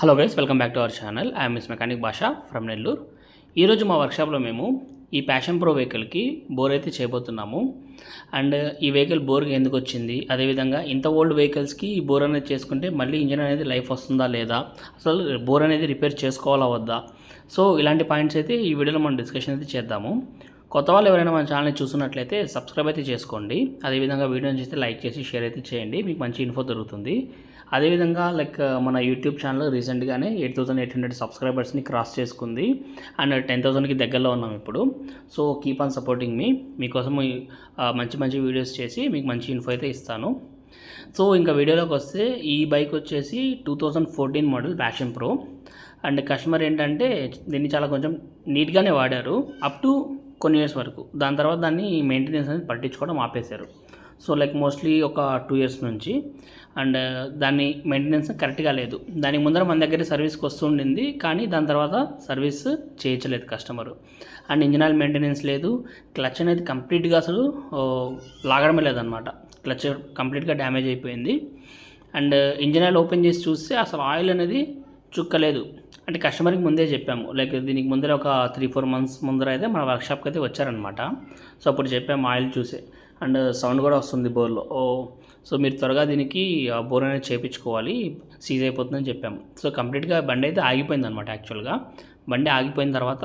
Hello guys welcome back to our channel I'm miss mechanic Basha from Nellore ఈరోజు మా వర్క్షాప్లో మేము ఈ Passion Pro వెహికల్కి బోర్ అయితే చేయబోతున్నాము. అండ్ uh, ఈ వెహికల్ బోర్కి ఎందుకు వచ్చింది? అదేవిధంగా ఇంత ఓల్డ్ వెహికల్స్కి ఈ బోర్ అనేది చేసుకుంటే మళ్ళీ ఇంజిన్ అనేది లైఫ్ వస్తుందా లేదా? అసలు బోర్ అనేది రిపేర్ చేసుకోవాలా వద్దా? సో ఇలాంటి పాయింట్స్ అయితే ఈ వీడియోలో మనం డిస్కషన్ అయితే చేద్దాము. కొత్త వాళ్ళు ఎవరైనా మన ఛానల్ని చూస్తున్నట్లయితే సబ్స్క్రైబ్ అయితే చేసుకోండి. అదేవిధంగా వీడియోని చేస్తే లైక్ చేసి షేర్ అయితే చేయండి. మీకు మంచి ఇన్ఫో దొరుకుతుంది. అదేవిధంగా లైక్ మన యూట్యూబ్ ఛానల్ రీసెంట్గానే ఎయిట్ థౌసండ్ ఎయిట్ హండ్రెడ్ సబ్స్క్రైబర్స్ని క్రాస్ చేసుకుంది. అండ్ టెన్ థౌసండ్కి దగ్గరలో ఉన్నాం ఇప్పుడు. సో కీప్ ఆన్ సపోర్టింగ్ మీ. మీకోసం మంచి మంచి వీడియోస్ చేసి మీకు మంచి ఇన్ఫో అయితే ఇస్తాను. సో ఇంకా వీడియోలోకి వస్తే ఈ బైక్ వచ్చేసి two thousand fourteen model Passion Pro. And customer ఏంటంటే దీన్ని చాలా కొంచెం నీట్గానే వాడారు. అప్ టు కొన్ని ఇయర్స్ వరకు. దాని తర్వాత దాన్ని మెయింటెనెన్స్ అనేది పట్టించుకోవడం ఆపేశారు. సో లైక్ మోస్ట్లీ ఒక టూ ఇయర్స్ నుంచి. అండ్ దాన్ని మెయింటెనెన్స్ కరెక్ట్గా లేదు. దానికి ముందర మన దగ్గర సర్వీస్కి వస్తుండింది కానీ దాని తర్వాత service చేయించలేదు customer and engine oil maintenance లేదు. క్లచ్ అనేది కంప్లీట్గా అసలు లాగడమే లేదనమాట క్లచ్ కంప్లీట్గా డ్యామేజ్ అయిపోయింది. అండ్ ఇంజిన్ ఆయిల్ ఓపెన్ చేసి చూస్తే అసలు ఆయిల్ అనేది చుక్కలేదు. అంటే కస్టమర్కి ముందే చెప్పాము. లైక్ దీనికి ముందర ఒక త్రీ ఫోర్ మంత్స్ ముందర అయితే మన వర్క్షాప్కి అయితే వచ్చారనమాట సో అప్పుడు చెప్పాము ఆయిల్ చూసే. అండ్ సౌండ్ కూడా వస్తుంది బోర్లో. ఓ సో మీరు త్వరగా దీనికి బోర్ అనేది చేయించుకోవాలి సీజ్ అయిపోతుందని చెప్పాము. సో కంప్లీట్గా బండి అయితే ఆగిపోయింది అనమాట యాక్చువల్గా. బండి ఆగిపోయిన తర్వాత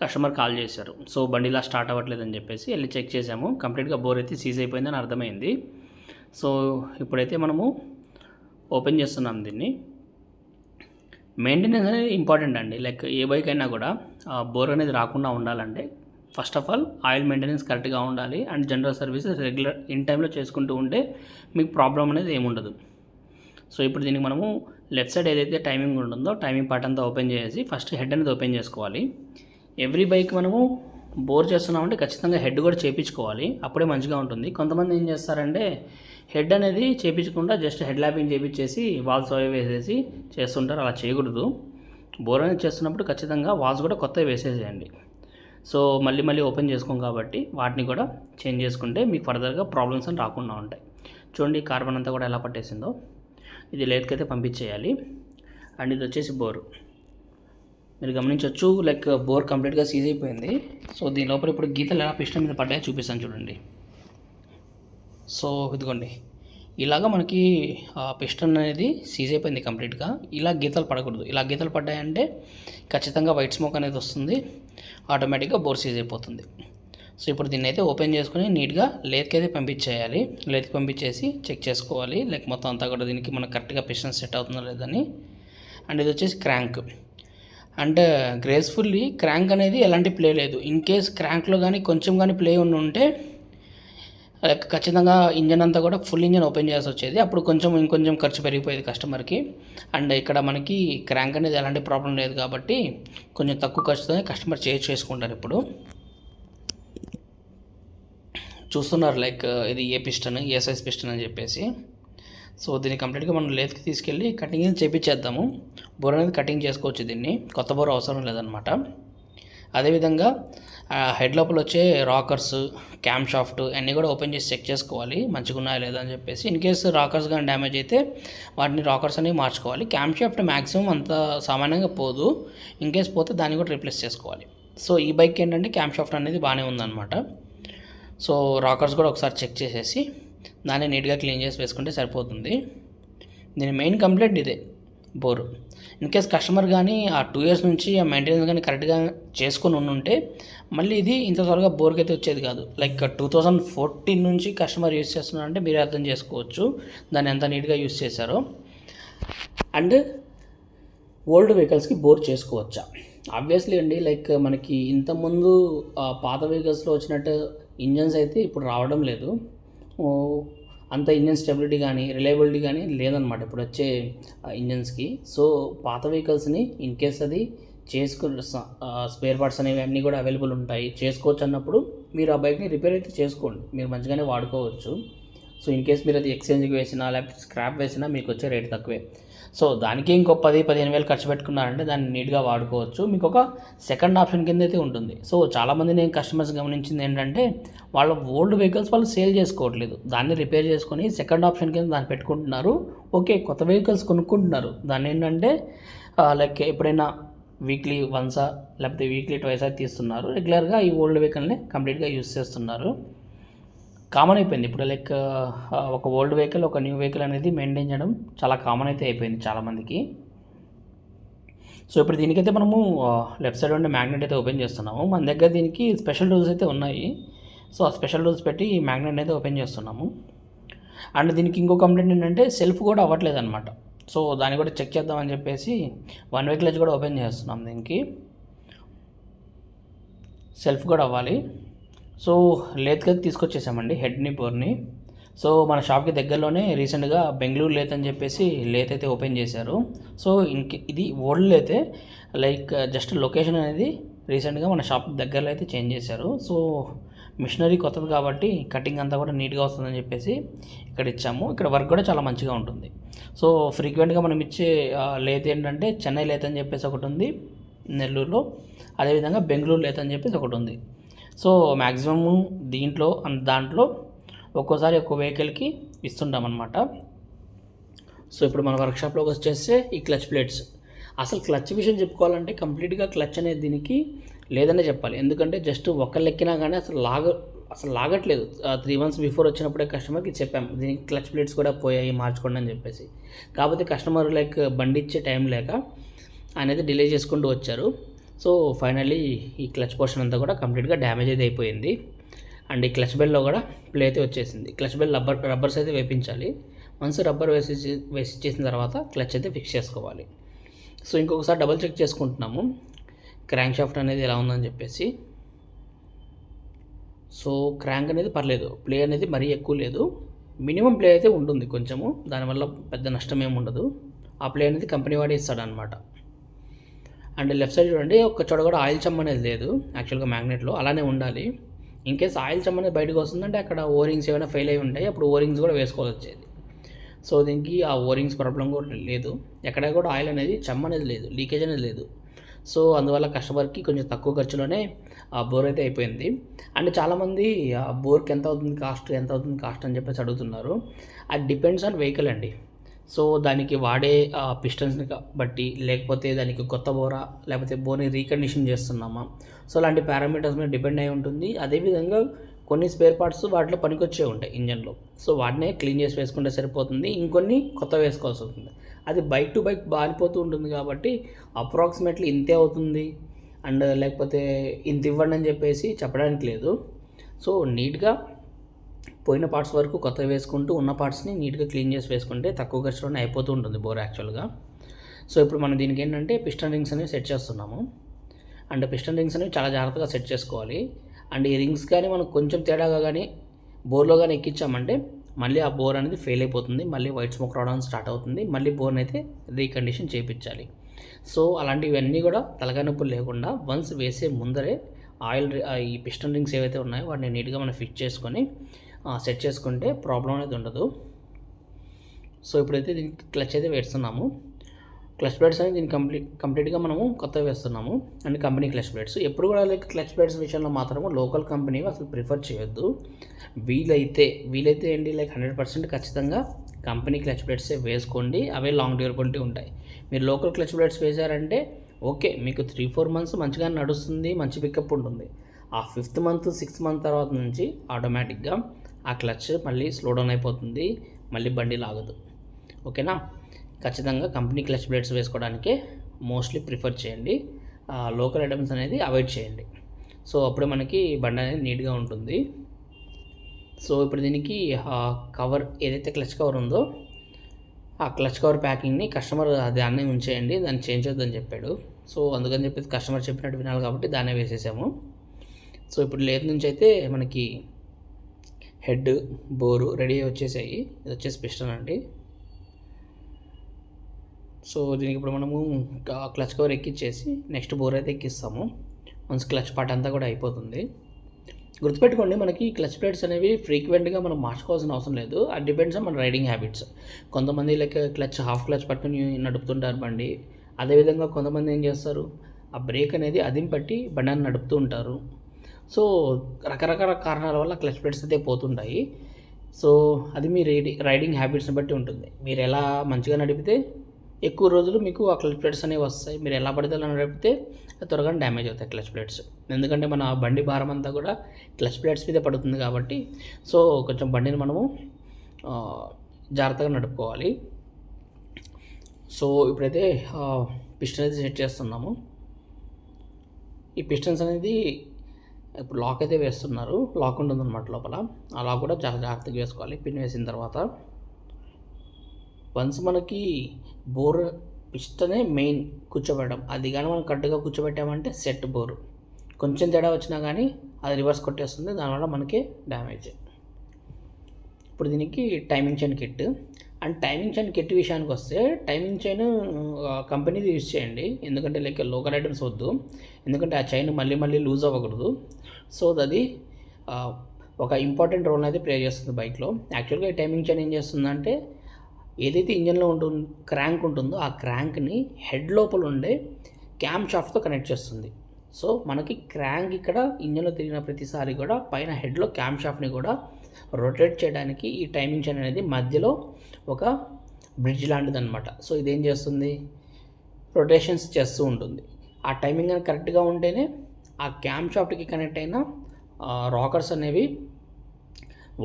కస్టమర్ కాల్ చేశారు. సో బండి ఇలా స్టార్ట్ అవ్వట్లేదని చెప్పేసి వెళ్ళి చెక్ చేసాము కంప్లీట్గా బోర్ అయితే సీజ్ అయిపోయిందని అర్థమైంది. సో ఇప్పుడైతే మనము ఓపెన్ చేస్తున్నాం దీన్ని. మెయింటెనెన్స్ అనేది ఇంపార్టెంట్ అండి. లైక్ ఏ బైక్ అయినా కూడా బోర్ అనేది రాకుండా ఉండాలంటే first of all oil maintenance కరెక్ట్గా ఉండాలి. And general services regular in టైంలో చేసుకుంటూ ఉంటే మీకు ప్రాబ్లం అనేది ఏముండదు సో ఇప్పుడు దీనికి మనము లెఫ్ట్ సైడ్ ఏదైతే టైమింగ్ ఉంటుందో టైమింగ్ పార్ట్ అంతా ఓపెన్ చేసి ఫస్ట్ హెడ్ అనేది ఓపెన్ చేసుకోవాలి. ఎవ్రీ బైక్ మనము బోర్ చేస్తున్నామంటే ఖచ్చితంగా హెడ్ కూడా చేపించుకోవాలి. అప్పుడే మంచిగా ఉంటుంది. కొంతమంది ఏం చేస్తారంటే హెడ్ అనేది చేపించకుండా జస్ట్ హెడ్ ల్యాపింగ్ చేపించేసి వాల్స్ అవి వేసేసి చేస్తుంటారు. అలా చేయకూడదు. బోర్ అనేది చేస్తున్నప్పుడు ఖచ్చితంగా వాల్స్ కూడా కొత్తవి వేసేసేయండి. సో మళ్ళీ మళ్ళీ ఓపెన్ చేసుకోం కాబట్టి వాటిని కూడా చేంజ్ చేసుకుంటే మీకు ఫర్దర్గా ప్రాబ్లమ్స్ అని రాకుండా ఉంటాయి. చూడండి కార్బన్ అంతా కూడా ఎలా పట్టేసిందో ఇది లేట్కైతే పంపించేయాలి. అండ్ ఇది వచ్చేసి బోర్. మీరు గమనించవచ్చు లైక్ బోర్ కంప్లీట్గా సీజ్ అయిపోయింది. సో దీని లోపల ఇప్పుడు గీతలు ఎలా పిస్టన్ మీద పడ్డాయో చూపిస్తాను చూడండి. సో ఇదిగోండి. ఇలాగా మనకి పిస్టన్ అనేది సీజ్ అయిపోయింది కంప్లీట్గా. ఇలా గీతలు పడకూడదు. ఇలా గీతలు పడ్డాయంటే ఖచ్చితంగా వైట్ స్మోక్ అనేది వస్తుంది. ఆటోమేటిక్గా బోర్ సీజ్ అయిపోతుంది. సో ఇప్పుడు దీన్ని అయితే ఓపెన్ చేసుకుని నీట్గా లేత్కి అయితే పంపించేయాలి. లేత్కి పంపించేసి చెక్ చేసుకోవాలి. లైక్ మొత్తం అంతా కూడా దీనికి మనకు కరెక్ట్గా పిషన్ సెట్ అవుతుందో లేదని అండ్ ఇది వచ్చేసి క్రాంక్. అండ్ గ్రేస్ఫుల్లీ క్రాంక్ అనేది ఎలాంటి ప్లే లేదు. ఇన్ కేస్ క్రాంక్లో కానీ కొంచెం కానీ ప్లే ఉండి ఉంటే లైక్ ఖచ్చితంగా ఇంజన్ అంతా కూడా ఫుల్ ఇంజన్ ఓపెన్ చేయాల్సి వచ్చేది. అప్పుడు కొంచెం ఇంకొంచెం ఖర్చు పెరిగిపోయేది కస్టమర్కి. అండ్ ఇక్కడ మనకి క్రాంక్ అనేది ఎలాంటి ప్రాబ్లం లేదు కాబట్టి కొంచెం తక్కువ ఖర్చుతోనే కస్టమర్ చేంజ్ చేసుకుంటారు ఇప్పుడు. చూస్తున్నారు లైక్ uh, ఇది ఏ పిస్టన్ ఏ సైజ్ పిస్టన్ అని చెప్పేసి. సో దీన్ని కంప్లీట్గా మనం లేత్కి తీసుకెళ్ళి కటింగ్ చేపించేద్దాము. బోర్ అనేది కటింగ్ చేసుకోవచ్చు దీన్ని. కొత్త బోర్ అవసరం లేదనమాట అదేవిధంగా హెడ్ లోపల వచ్చే రాకర్స్ క్యామ్ షాఫ్ట్ అన్నీ కూడా ఓపెన్ చేసి చెక్ చేసుకోవాలి. మంచిగా ఉన్నాయా లేదా అని చెప్పేసి. ఇన్ కేస్ రాకర్స్ కానీ డ్యామేజ్ అయితే వాటిని రాకర్స్ అనేవి మార్చుకోవాలి. క్యామ్ షాఫ్ట్ మ్యాక్సిమం అంత సామాన్యంగా పోదు. ఇన్ కేసు పోతే దాన్ని కూడా రీప్లేస్ చేసుకోవాలి. సో ఈ బైక్ ఏంటంటే క్యామ్ షాఫ్ట్ అనేది బాగానే ఉందన్నమాట. సో రాకర్స్ కూడా ఒకసారి చెక్ చేసేసి దాన్ని నీట్గా క్లీన్ చేసి వేసుకుంటే సరిపోతుంది. దీని మెయిన్ కంప్లైంట్ ఇదే బోరు. ఇన్ కేస్ కస్టమర్ కానీ ఆ టూ ఇయర్స్ నుంచి ఆ మెయింటెనెన్స్ కానీ కరెక్ట్గా చేసుకొని ఉంటే మళ్ళీ ఇది ఇంత త్వరగా బోర్కి అయితే వచ్చేది కాదు. లైక్ టూ థౌజండ్ ఫోర్టీన్ నుంచి కస్టమర్ యూస్ చేస్తున్నారంటే మీరు అర్థం చేసుకోవచ్చు దాన్ని ఎంత నీట్గా యూస్ చేశారో. అండ్ ఓల్డ్ వెహికల్స్కి బోర్ చేసుకోవచ్చా? ఆబ్వియస్లీ అండి లైక్ మనకి ఇంతకుముందు పాత వెహికల్స్లో వచ్చినట్టు ఇంజన్స్ అయితే ఇప్పుడు రావడం లేదు. అంత ఇంజన్ స్టెబిలిటీ కానీ రిలయబిలిటీ కానీ లేదనమాట ఇప్పుడు వచ్చే ఇంజన్స్కి. సో పాత వెహికల్స్ని ఇన్ కేస్ అది చేసుకు స్పేర్ పార్ట్స్ అనేవి అన్నీ కూడా అవైలబుల్ ఉంటాయి. చేసుకోవచ్చు అన్నప్పుడు మీరు ఆ బైక్ని రిపేర్ అయితే చేసుకోండి. మీరు మంచిగానే వాడుకోవచ్చు. సో ఇన్ కేస్ మీరు అది ఎక్స్చేంజ్కి వేసినా లేకపోతే స్క్రాప్ వేసినా మీకు వచ్చే రేట్ తక్కువే. సో దానికి ఇంకో పది పదిహేను వేలు ఖర్చు పెట్టుకున్నారంటే దాన్ని నీట్గా వాడుకోవచ్చు. మీకు ఒక సెకండ్ ఆప్షన్ కింద అయితే ఉంటుంది. సో చాలామంది నేను కస్టమర్స్ గమనించింది ఏంటంటే వాళ్ళ ఓల్డ్ వెహికల్స్ వాళ్ళు సేల్ చేసుకోవట్లేదు. దాన్ని రిపేర్ చేసుకొని సెకండ్ ఆప్షన్ కింద దాన్ని పెట్టుకుంటున్నారు. ఓకే కొత్త వెహికల్స్ కొనుక్కుంటున్నారు. దాన్ని ఏంటంటే లైక్ ఎప్పుడైనా వీక్లీ వన్సా లేకపోతే వీక్లీ ట్వైసా తీస్తున్నారు. రెగ్యులర్గా ఈ ఓల్డ్ వెహికల్ని కంప్లీట్గా యూస్ చేస్తున్నారు. కామన్ అయిపోయింది. ఇప్పుడు లైక్ ఒక ఓల్డ్ వెహికల్ ఒక న్యూ వెహికల్ అనేది మెయింటైన్ చేయడం చాలా కామన్ అయితే అయిపోయింది చాలామందికి సో ఇప్పుడు దీనికైతే మనము లెఫ్ట్ సైడ్ ఉండే మ్యాగ్నెట్ అయితే ఓపెన్ చేస్తున్నాము. మన దగ్గర దీనికి స్పెషల్ రూల్స్ అయితే ఉన్నాయి. సో ఆ స్పెషల్ రూల్స్ పెట్టి ఈ మ్యాగ్నెట్ అయితే ఓపెన్ చేస్తున్నాము. అండ్ దీనికి ఇంకో కంప్లైంట్ ఏంటంటే సెల్ఫ్ కూడా అవ్వట్లేదు అనమాట సో దాన్ని కూడా చెక్ చేద్దామని చెప్పేసి వన్ వీక్ కూడా ఓపెన్ చేస్తున్నాం దీనికి. సెల్ఫ్ కూడా అవ్వాలి. సో లేత్కి తీసుకొచ్చేసామండి హెడ్ని బోర్ని సో మన షాప్కి దగ్గరలోనే రీసెంట్గా బెంగళూరు లేత్ అని చెప్పేసి లేత్ అయితే ఓపెన్ చేశారు. సో ఇంక ఇది ఓల్డ్ లేతే లైక్ జస్ట్ లొకేషన్ అనేది రీసెంట్గా మన షాప్ దగ్గరలో అయితే చేంజ్ చేశారు. సో మిషనరీ కొత్తది కాబట్టి కటింగ్ అంతా కూడా నీట్గా వస్తుందని చెప్పేసి ఇక్కడ ఇచ్చాము. ఇక్కడ వర్క్ కూడా చాలా మంచిగా ఉంటుంది. సో ఫ్రీక్వెంట్గా మనం ఇచ్చే లేత్ ఏంటంటే చెన్నై లేత్ అని చెప్పేసి ఒకటి ఉంది నెల్లూరులో. అదేవిధంగా బెంగళూరు లేత్ అని చెప్పేసి ఒకటి ఉంది. సో మ్యాక్సిమమ్ దీంట్లో దాంట్లో ఒక్కోసారి ఒక్కో వెహికల్కి ఇస్తుంటాం అనమాట సో ఇప్పుడు మన వర్క్షాప్లోకి వచ్చేస్తే ఈ క్లచ్ ప్లేట్స్. అసలు క్లచ్ విషయం చెప్పుకోవాలంటే కంప్లీట్గా క్లచ్ అనేది దీనికి లేదనే చెప్పాలి. ఎందుకంటే జస్ట్ ఒకళ్ళు ఎక్కినా కానీ అసలు లాగ అసలు లాగట్లేదు. త్రీ మంత్స్ బిఫోర్ వచ్చినప్పుడే కస్టమర్కి చెప్పాం దీనికి క్లచ్ ప్లేట్స్ కూడా పోయాయి మార్చుకోండి అని చెప్పేసి. కాకపోతే కస్టమర్ లైక్ బండి ఇచ్చే టైం లేక ఆయన అయితే డిలే చేసుకుంటూ వచ్చారు. సో ఫైనల్లీ ఈ క్లచ్ పోర్షన్ అంతా కూడా కంప్లీట్గా డ్యామేజ్ అయితే అయిపోయింది. అండ్ ఈ క్లచ్ బెల్లో కూడా ప్లే అయితే వచ్చేసింది. క్లచ్ బెల్ రబ్బర్ రబ్బర్స్ అయితే వేపించాలి. వన్స్ రబ్బర్ వేసి వేసి చేసిన తర్వాత క్లచ్ అయితే ఫిక్స్ చేసుకోవాలి. సో ఇంకొకసారి డబల్ చెక్ చేసుకుంటున్నాము. క్రాంక్ షాఫ్ట్ అనేది ఎలా ఉందని చెప్పేసి. సో క్రాంక్ అనేది పర్లేదు. ప్లే అనేది మరీ ఎక్కువ లేదు. మినిమం ప్లే అయితే ఉంటుంది కొంచెము. దానివల్ల పెద్ద నష్టం ఏమి ఉండదు. ఆ ప్లే అనేది కంపెనీ వాడే ఇస్తాడనమాట అండ్ లెఫ్ట్ సైడ్ చూడండి ఒక చోట కూడా ఆయిల్ చమ్ అనేది లేదు యాక్చువల్గా మ్యాగ్నెట్లో అలానే ఉండాలి. ఇన్ కేస్ ఆయిల్ చమ్ అనేది బయటకు వస్తుందంటే అక్కడ ఓరింగ్స్ ఏమైనా ఫెయిల్ అయి ఉంటాయి అప్పుడు ఓరింగ్స్ కూడా వేసుకోవాలి వచ్చేది. సో దీనికి ఆ ఓరింగ్స్ ప్రాబ్లం కూడా లేదు. ఎక్కడ కూడా ఆయిల్ అనేది చమ్ అనేది లేదు లీకేజ్ అనేది లేదు. సో అందువల్ల కస్టమర్కి కొంచెం తక్కువ ఖర్చులోనే ఆ బోర్ అయితే అయిపోయింది. అండ్ చాలామంది ఆ బోర్కి ఎంత అవుతుంది కాస్ట్ ఎంత అవుతుంది కాస్ట్ అని చెప్పేసి అడుగుతున్నారు. అది డిపెండ్స్ ఆన్ వెహికల్ అండి. సో దానికి వాడే పిస్టన్స్ని బట్టి లేకపోతే దానికి కొత్త బోరా లేకపోతే బోర్ని రీకండిషన్ చేస్తున్నామా? సో అలాంటి పారామీటర్స్ మీద డిపెండ్ అయి ఉంటుంది. అదేవిధంగా కొన్ని స్పేర్ పార్ట్స్ వాటిలో పనికొచ్చే ఉంటాయి ఇంజన్లో సో వాటినే క్లీన్ చేసి వేసుకుంటే సరిపోతుంది. ఇంకొన్ని కొత్త వేసుకోవాల్సి ఉంటుంది అది బైక్ టు బైక్ బారిపోతూ ఉంటుంది కాబట్టి అప్రాక్సిమేట్లీ ఇంతే అవుతుంది. అండ్ లేకపోతే ఇంత ఇవ్వండి అని చెప్పేసి చెప్పడానికి లేదు. సో నీట్గా పోయిన పార్ట్స్ వరకు కొత్త వేసుకుంటూ ఉన్న పార్ట్స్ని నీట్గా క్లీన్ చేసి వేసుకుంటే తక్కువ ఖర్చులోనే అయిపోతూ ఉంటుంది బోర్ యాక్చువల్గా సో ఇప్పుడు మనం దీనికి ఏంటంటే పిస్టన్ రింగ్స్ అనేవి సెట్ చేస్తున్నాము. అండ్ పిస్టన్ రింగ్స్ అనేవి చాలా జాగ్రత్తగా సెట్ చేసుకోవాలి. అండ్ ఈ రింగ్స్ కానీ మనం కొంచెం తేడాగా కానీ బోర్లో కానీ ఎక్కించామంటే మళ్ళీ ఆ బోర్ అనేది ఫెయిల్ అయిపోతుంది. మళ్ళీ వైట్ స్మోక్ రావడం స్టార్ట్ అవుతుంది. మళ్ళీ బోర్ని అయితే రీకండిషన్ చేయించాలి. సో అలాంటివన్నీ కూడా తలకాయ నొప్పులు లేకుండా వన్స్ వేసే ముందరే ఆయిల్ ఈ పిస్టన్ రింగ్స్ ఏవైతే ఉన్నాయో వాటిని నీట్గా మనం ఫిక్స్ చేసుకొని సెట్ చేసుకుంటే ప్రాబ్లం అనేది ఉండదు. సో ఇప్పుడైతే దీనికి క్లచ్ అయితే వేస్తున్నాము. క్లచ్ ప్లేట్స్ అనేది దీన్ని కంప్లీట్ కంప్లీట్గా మనము కొత్తగా వేస్తున్నాము. And company clutch plates. ఎప్పుడు కూడా లైక్ క్లచ్ ప్లేట్స్ విషయంలో మాత్రము లోకల్ కంపెనీ అసలు ప్రిఫర్ చేయొద్దు. వీలైతే వీలైతే ఏంటి లైక్ హండ్రెడ్ పర్సెంట్ ఖచ్చితంగా కంపెనీ క్లచ్ ప్లేట్సే వేసుకోండి. అవే లాంగ్ డ్యూరబిలిటీ ఉంటాయి. మీరు లోకల్ క్లచ్ ప్లేట్స్ వేశారంటే ఓకే మీకు త్రీ ఫోర్ మంత్స్ మంచిగా నడుస్తుంది మంచి పికప్ ఉంటుంది. ఆ ఫిఫ్త్ మంత్ సిక్స్త్ మంత్ తర్వాత నుంచి ఆటోమేటిక్గా ఆ క్లచ్ మళ్ళీ స్లో డౌన్ అయిపోతుంది. మళ్ళీ బండి లాగదు. ఓకేనా? ఖచ్చితంగా కంపెనీ క్లచ్ బ్లేడ్స్ వేసుకోవడానికే మోస్ట్లీ ప్రిఫర్ చేయండి. లోకల్ ఐటమ్స్ అనేది అవాయిడ్ చేయండి. సో అప్పుడే మనకి బండి అనేది నీట్గా ఉంటుంది. సో ఇప్పుడు దీనికి కవర్ ఏదైతే క్లచ్ కవర్ ఉందో ఆ క్లచ్ కవర్ ప్యాకింగ్ని కస్టమర్ దాన్నే ఉంచేయండి. దాన్ని చేంజ్ చేయొద్దని చెప్పాడు. సో అందుకని చెప్పేసి కస్టమర్ చెప్పినట్టు వినాలి కాబట్టి దాన్నే వేసేసాము. సో ఇప్పుడు లేదు నుంచి అయితే మనకి హెడ్ బోరు రెడీ వచ్చేసాయి. ఇది వచ్చేసి పిస్టన్ అండి. సో దీనికి ఇప్పుడు మనము క్లచ్ కవర్ ఎక్కిచ్చేసి నెక్స్ట్ బోర్ అయితే ఎక్కిస్తాము. వన్స్ క్లచ్ పార్ట్ అంతా కూడా అయిపోతుంది. గుర్తుపెట్టుకోండి మనకి క్లచ్ ప్లేట్స్ అనేవి ఫ్రీక్వెంట్గా మనం మార్చుకోవాల్సిన అవసరం లేదు. అది డిపెండ్స్ మన రైడింగ్ హ్యాబిట్స్. కొంతమంది లైక్ క్లచ్ హాఫ్ క్లచ్ పట్టుకుని నడుపుతుంటారు బండి. అదేవిధంగా కొంతమంది ఏం చేస్తారు? ఆ బ్రేక్ అనేది అదిం పట్టి బండిని నడుపుతూ ఉంటారు. సో రకరకాల కారణాల వల్ల క్లచ్ ప్లేట్స్ అయితే పోతుంటాయి. సో అది మీ రైడింగ్ రైడింగ్ హ్యాబిట్స్ని బట్టి ఉంటుంది. మీరు ఎలా మంచిగా నడిపితే ఎక్కువ రోజులు మీకు ఆ క్లచ్ ప్లేట్స్ అనేవి వస్తాయి. మీరు ఎలా పడితే అలా నడిపితే త్వరగా డ్యామేజ్ అవుతాయి క్లచ్ ప్లేట్స్. ఎందుకంటే మన బండి భారం అంతా కూడా క్లచ్ ప్లేట్స్ మీద పడుతుంది కాబట్టి సో కొంచెం బండిని మనము జాగ్రత్తగా నడుపుకోవాలి. సో ఇప్పుడైతే పిస్టన్ అయితే సెట్ చేస్తున్నాము. ఈ పిస్టన్స్ అనేది ఇప్పుడు లాక్ అయితే వేస్తున్నారు. లాక్ ఉంటుంది అనమాట లోపల. ఆ లాక్ కూడా చాలా జాగ్రత్తగా వేసుకోవాలి. పిన్ వేసిన తర్వాత వన్స్ మనకి బోర్ పిస్టనే మెయిన్ కూర్చోబెట్టడం. అది కానీ మనం కరెక్ట్గా కూర్చోబెట్టామంటే సెట్ బోరు కొంచెం తేడా వచ్చినా కానీ అది రివర్స్ కొట్టేస్తుంది. దానివల్ల మనకి డ్యామేజ్ ఇప్పుడు దీనికి timing chain kit and timing chain kit విషయానికి వస్తే టైమింగ్ చైన్ కంపెనీది యూజ్ చేయండి. ఎందుకంటే లైక్ లోకల్ ఐటమ్స్ వద్దు. ఎందుకంటే ఆ చైన్ మళ్ళీ మళ్ళీ లూజ్ అవ్వకూడదు. సో అది ఒక ఇంపార్టెంట్ రోల్ అయితే ప్లే చేస్తుంది బైక్లో. యాక్చువల్గా ఈ టైమింగ్ చైన్ ఏం చేస్తుందంటే ఏదైతే ఇంజన్లో ఉంటుంది క్రాంక్ ఉంటుందో ఆ క్రాంక్ని హెడ్ లోపల ఉండే క్యామ్ షాఫ్ట్తో కనెక్ట్ చేస్తుంది. సో మనకి క్రాంక్ ఇక్కడ ఇంజన్లో తిరిగిన ప్రతిసారి కూడా పైన హెడ్లో క్యామ్ షాఫ్ట్ని కూడా రొటేట్ చేయడానికి ఈ టైమింగ్ చైన్ అనేది మధ్యలో ఒక బ్రిడ్జ్ లాంటిది అనమాట సో ఇదేం చేస్తుంది? రొటేషన్స్ చేస్తూ ఉంటుంది. ఆ టైమింగ్ అనేది కరెక్ట్గా ఉంటేనే ఆ క్యాంప్ షాఫ్ట్కి కనెక్ట్ అయిన రాకర్స్ అనేవి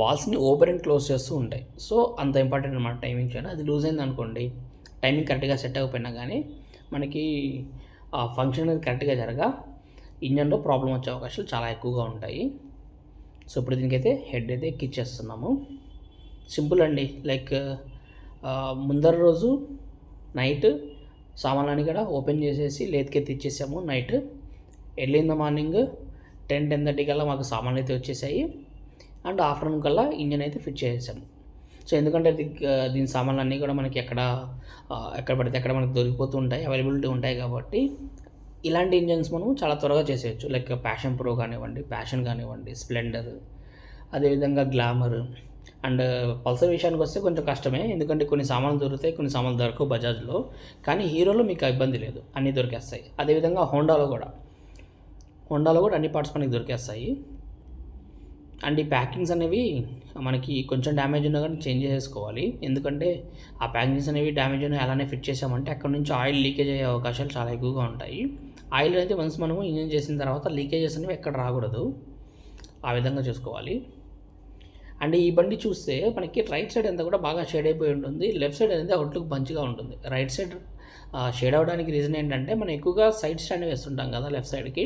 వాల్స్ని ఓపెన్ అండ్ క్లోజ్ చేస్తూ ఉంటాయి. సో అంత ఇంపార్టెంట్ అనమాట టైమింగ్ చైన్ అది లూజ్ అయింది అనుకోండి టైమింగ్ కరెక్ట్గా సెట్ అవ్వకపోయినా కానీ మనకి ఆ ఫంక్షన్ అనేది కరెక్ట్గా జరగా ఇంజన్లో ప్రాబ్లం వచ్చే అవకాశాలు చాలా ఎక్కువగా ఉంటాయి. సో ఇప్పుడు దీనికైతే హెడ్ అయితే ఎక్కిచ్చేస్తున్నాము. సింపుల్ అండి. లైక్ ముందర రోజు నైట్ సామాన్లన్నీ కూడా ఓపెన్ చేసేసి లేత్కెత్తి ఇచ్చేసాము night early in the morning ten ten thirty కల్లా మాకు సామాన్లు అయితే వచ్చేసాయి. అండ్ ఆఫ్టర్నూన్ కల్లా ఇంజన్ అయితే ఫిట్ చేసేసాము. సో ఎందుకంటే దీని సామాన్లు అన్నీ కూడా మనకి ఎక్కడ ఎక్కడ పడితే అక్కడ మనకి దొరికిపోతూ ఉంటాయి అవైలబిలిటీ ఉంటాయి కాబట్టి ఇలాంటి ఇంజన్స్ మనం చాలా త్వరగా చేసేయచ్చు. లైక్ ప్యాషన్ ప్రో కానివ్వండి ప్యాషన్ కానివ్వండి స్ప్లెండర్ అదేవిధంగా గ్లామర్ అండ్ పల్సర్ విషయానికి వస్తే కొంచెం కష్టమే. ఎందుకంటే కొన్ని సామాన్లు దొరుకుతాయి కొన్ని సామాన్లు దొరకవు బజాజ్లో. కానీ హీరోలో మీకు ఇబ్బంది లేదు. అన్నీ దొరికేస్తాయి. అదేవిధంగా హోండాలో కూడా. హోండాలో కూడా అన్ని పార్ట్స్ మనకి దొరికేస్తాయి. అండ్ ఈ ప్యాకింగ్స్ అనేవి మనకి కొంచెం డ్యామేజ్ ఉన్నా కానీ చేంజ్ చేసుకోవాలి. ఎందుకంటే ఆ ప్యాకింగ్స్ అనేవి డ్యామేజ్ ఉన్నా అలానే ఫిట్ చేసామంటే అక్కడ నుంచి ఆయిల్ లీకేజ్ అయ్యే అవకాశాలు చాలా ఎక్కువగా ఉంటాయి. ఆయిల్ అయితే వన్స్ మనము ఇంజన్ చేసిన తర్వాత లీకేజెస్ అనేవి ఎక్కడ రాకూడదు. ఆ విధంగా చూసుకోవాలి. అండ్ ఈ బండి చూస్తే మనకి రైట్ సైడ్ అంతా కూడా బాగా షేడ్ అయిపోయి ఉంటుంది. లెఫ్ట్ సైడ్ అనేది అవుట్లుక్ మంచిగా ఉంటుంది. రైట్ సైడ్ షేడ్ అవడానికి రీజన్ ఏంటంటే మనం ఎక్కువగా సైడ్ స్టాండ్ వేస్తుంటాం కదా లెఫ్ట్ సైడ్కి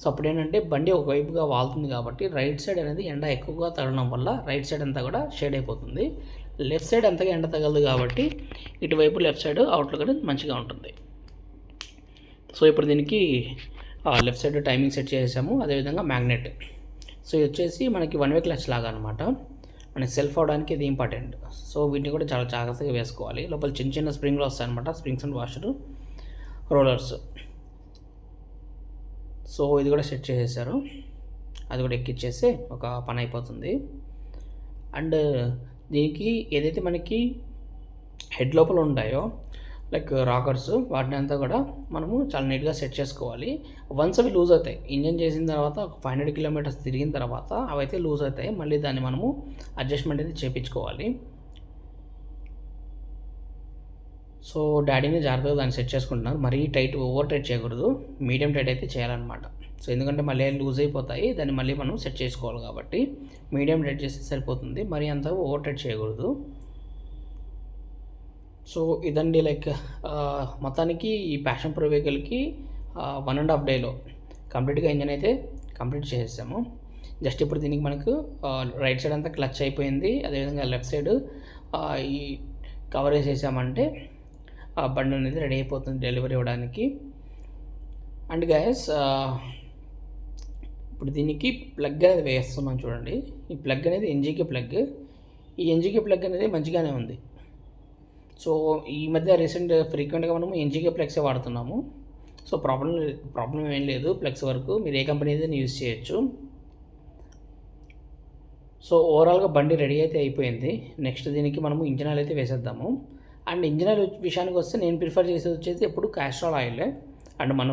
సో అప్పుడు ఏంటంటే బండి ఒకవైపుగా వాలుతుంది కాబట్టి రైట్ సైడ్ అనేది ఎండ ఎక్కువగా తగలడం వల్ల రైట్ సైడ్ అంతా కూడా షేడ్ అయిపోతుంది. లెఫ్ట్ సైడ్ అంతగా ఎండ తగలదు కాబట్టి ఇటువైపు లెఫ్ట్ సైడ్ అవుట్లుక్ అనేది మంచిగా ఉంటుంది. సో ఇప్పుడు దీనికి లెఫ్ట్ సైడ్ టైమింగ్ సెట్ చేసాము అదేవిధంగా మ్యాగ్నెట్ సో ఇది వచ్చేసి మనకి వన్ వే క్లచ్ లాగా అనమాట మనకి సెల్ఫ్ అవడానికి ఇది ఇంపార్టెంట్ సో వీటిని కూడా చాలా జాగ్రత్తగా వేసుకోవాలి. లోపల చిన్న చిన్న స్ప్రింగ్లు వస్తాయి అనమాట springs and washer rollers so ఇది కూడా సెట్ చేసేసారు. అది కూడా ఎక్కిచ్చేస్తే ఒక పని అయిపోతుంది. అండ్ దీనికి ఏదైతే మనకి హెడ్ లోపల ఉంటాయో లైక్ రాకర్స్ వాటిని అంతా కూడా మనము చాలా నీట్గా సెట్ చేసుకోవాలి. వన్స్ అవి లూజ్ అవుతాయి ఇంజన్ చేసిన తర్వాత ఒక ఫైవ్ హండ్రెడ్ కిలోమీటర్స్ తిరిగిన తర్వాత అవి అయితే లూజ్ అవుతాయి మళ్ళీ దాన్ని మనము అడ్జస్ట్మెంట్ అయితే చేయించుకోవాలి సో డాడీని జాగ్రత్తగా దాన్ని సెట్ చేసుకుంటున్నారు. మరీ టైట్ ఓవర్ టైట్ చేయకూడదు. మీడియం టైట్ అయితే చేయాలన్నమాట. సో ఎందుకంటే మళ్ళీ లూజ్ అయిపోతాయి దాన్ని మళ్ళీ మనం సెట్ చేసుకోవాలి కాబట్టి మీడియం టైట్ చేస్తే సరిపోతుంది. మరీ అంత ఓవర్ టైట్ చేయకూడదు. సో ఇదండి లైక్ మొత్తానికి ఈ ప్యాషన్ ప్రో వెహికల్కి వన్ అండ్ హాఫ్ డేలో కంప్లీట్గా ఇంజన్ అయితే కంప్లీట్ చేసేసాము. జస్ట్ ఇప్పుడు దీనికి మనకు రైట్ సైడ్ అంతా క్లచ్ అయిపోయింది. అదేవిధంగా లెఫ్ట్ సైడ్ ఈ కవర్ వేసేసామంటే ఆ బండి అనేది రెడీ అయిపోతుంది డెలివరీ ఇవ్వడానికి. అండ్ గ్యాస్ ఇప్పుడు దీనికి ప్లగ్ అనేది వేస్తున్నాం చూడండి. ఈ ప్లగ్ అనేది ఎన్జీకే ప్లగ్. ఈ ఎన్జీకే ప్లగ్ అనేది మంచిగానే ఉంది. సో ఈ మధ్య రీసెంట్ ఫ్రీక్వెంట్గా మనము ఎన్జీకే ఫ్లెక్సే వాడుతున్నాము. సో ప్రాబ్లం ప్రాబ్లం ఏం లేదు. ఫ్లెక్స్ వరకు మీరు ఏ కంపెనీ అయితే యూజ్ చేయొచ్చు. సో ఓవరాల్గా బండి రెడీ అయితే అయిపోయింది. నెక్స్ట్ దీనికి మనము ఇంజన్ ఆయిల్ అయితే వేసేద్దాము. అండ్ ఇంజన్ ఆయిల్ విషయానికి వస్తే నేను ప్రిఫర్ చేసేది వచ్చేసి ఎప్పుడు క్యాస్ట్రాల్ ఆయిలే. అండ్ మన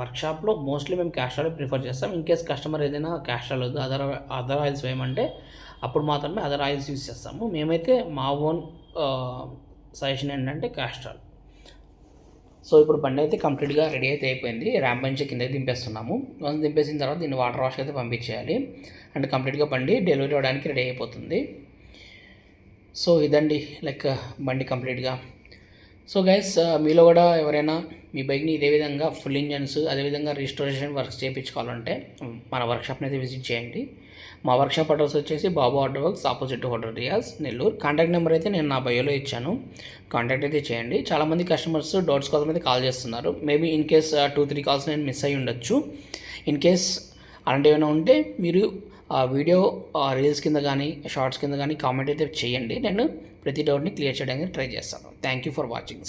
వర్క్షాప్లో మోస్ట్లీ మేము క్యాస్ట్రాల్ ప్రిఫర్ చేస్తాం. ఇన్ కేస్ కస్టమర్ ఏదైనా క్యాస్ట్రాల్ వద్దు అదర్ అదర్ ఆయిల్స్ వేయమంటే అప్పుడు మాత్రమే అదర్ ఆయిల్స్ యూజ్ చేస్తాము. మేమైతే మా ఓన్ సజెషన్ ఏంటంటే కాస్ట్రాల్. సో ఇప్పుడు బండి అయితే కంప్లీట్గా రెడీ అయితే అయిపోయింది. ర్యాంప్ నుంచి కింద దింపేస్తున్నాము. వన్స్ దింపేసిన తర్వాత దీన్ని వాటర్ వాష్ అయితే పంపించేయాలి. అండ్ కంప్లీట్గా బండి డెలివరీ అవ్వడానికి రెడీ అయిపోతుంది. సో ఇదండి లైక్ బండి కంప్లీట్గా. సో గైస్ మీలో కూడా ఎవరైనా మీ బైక్ని ఇదే విధంగా ఫుల్ ఇంజన్స్ అదేవిధంగా రిజిస్ట్రేషన్ వర్క్స్ చేయించుకోవాలంటే మన వర్క్షాప్ని అయితే విజిట్ చేయండి. మా వర్క్షాప్ అడ్రస్ వచ్చేసి Babu auto works opposite hotel Riyas Nellore. Contact number అయితే నేను నా బయోలో ఇచ్చాను. కాంటాక్ట్ అయితే చేయండి. చాలామంది కస్టమర్స్ డౌట్స్ కోసం అయితే కాల్ చేస్తున్నారు. Maybe in case two three calls నేను మిస్ అయ్యి ఉండొచ్చు. ఇన్ కేస్ అలాంటివి ఏమైనా ఉంటే మీరు ఆ వీడియో రీల్స్ కింద కానీ షార్ట్స్ కింద కానీ కామెంట్ అయితే చేయండి. నేను ప్రతి డౌట్ని క్లియర్ చేయడానికి ట్రై చేస్తాను. Thank you for watching